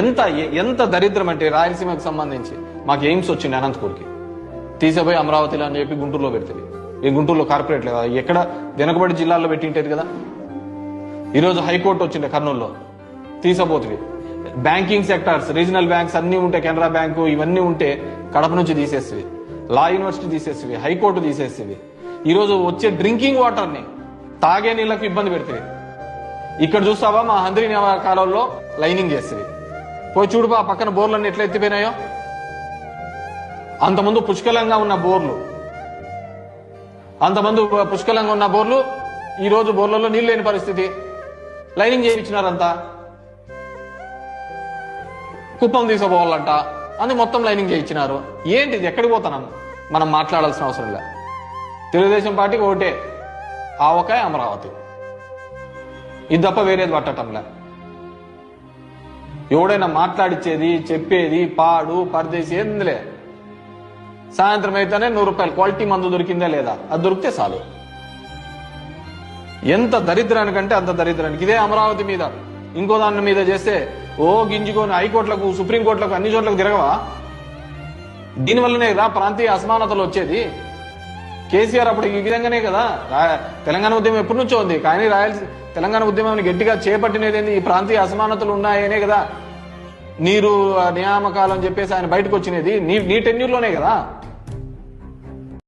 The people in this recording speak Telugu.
ఎంత ఎంత దరిద్రం అంటే రాయలసీమకు సంబంధించి మాకు ఎయిమ్స్ వచ్చింది అనంతపూర్కి. తీసేపోయి అమరావతిలో అని చెప్పి గుంటూరులో పెడుతుంది ఈ గుంటూరులో కార్పొరేట్ లేదా? ఎక్కడ? వెనకబడి జిల్లాల్లో పెట్టింటేది కదా? ఈరోజు హైకోర్టు వచ్చిండే కర్నూలులో. తీసపోతుంది. బ్యాంకింగ్ సెక్టార్స్ రీజనల్ బ్యాంక్స్ అన్నీ ఉంటే కెనరా బ్యాంకు ఇవన్నీ ఉంటే కడప నుంచి తీసేస్తుంది లా యూనివర్సిటీ తీసేసేవి హైకోర్టు తీసేస్తుంది ఈరోజు వచ్చే డ్రింకింగ్ వాటర్ని తాగే నీళ్ళకు ఇబ్బంది పెడుతుంది ఇక్కడ చూస్తావా మా హంద్రీ కాలంలో లైనింగ్ చేస్తుంది పోయి చూడు బా పక్కన బోర్లన్నీ ఎట్లా ఎత్తిపోయినాయో. అంతమంది పుష్కలంగా ఉన్న బోర్లు. అంతమంది పుష్కలంగా ఉన్న బోర్లు ఈ రోజు బోర్లలో నీళ్ళు లేని పరిస్థితి. లైనింగ్ చేయించినారంతా. కుప్పం తీసుకోవాలంట అని మొత్తం లైనింగ్ చేయించినారు. ఏంటిది ఎక్కడికి పోతున్నాం? మనం మాట్లాడాల్సిన అవసరం లే. తెలుగుదేశం పార్టీకి ఒకటే ఆవకాయ అమరావతి. ఇది తప్ప వేరేది పట్టటంలే ఎవడైనా మాట్లాడిచ్చేది చెప్పేది పాడు పరదేశి ఏందిలే. సాయంత్రం అయితేనే నూరు రూపాయలు. క్వాలిటీ మందు దొరికిందా లేదా? అది దొరికితే చాలు. ఎంత దరిద్రానికంటే అంత దరిద్రానికి. ఇదే అమరావతి మీద. ఇంకో దాని మీద చేస్తే ఓ గింజుకొని హైకోర్టులకు సుప్రీంకోర్టులకు అన్ని చోట్లకు తిరగవా? దీనివల్లనే కదా ప్రాంతీయ అసమానతలు వచ్చేది. కేసీఆర్ అప్పుడు ఈ విధంగానే కదా. తెలంగాణ ఉద్యమం ఎప్పటి నుంచో ఉంది. కానీ రాయలసీ తెలంగాణ ఉద్యమాన్ని గట్టిగా చేపట్టినది ఈ ప్రాంతీయ అసమానతలు ఉన్నాయనే కదా. నీరు ఆ, నియామకాలు అని చెప్పేసి ఆయన బయటకు వచ్చినది నీ నీ టెన్యూర్లోనే కదా?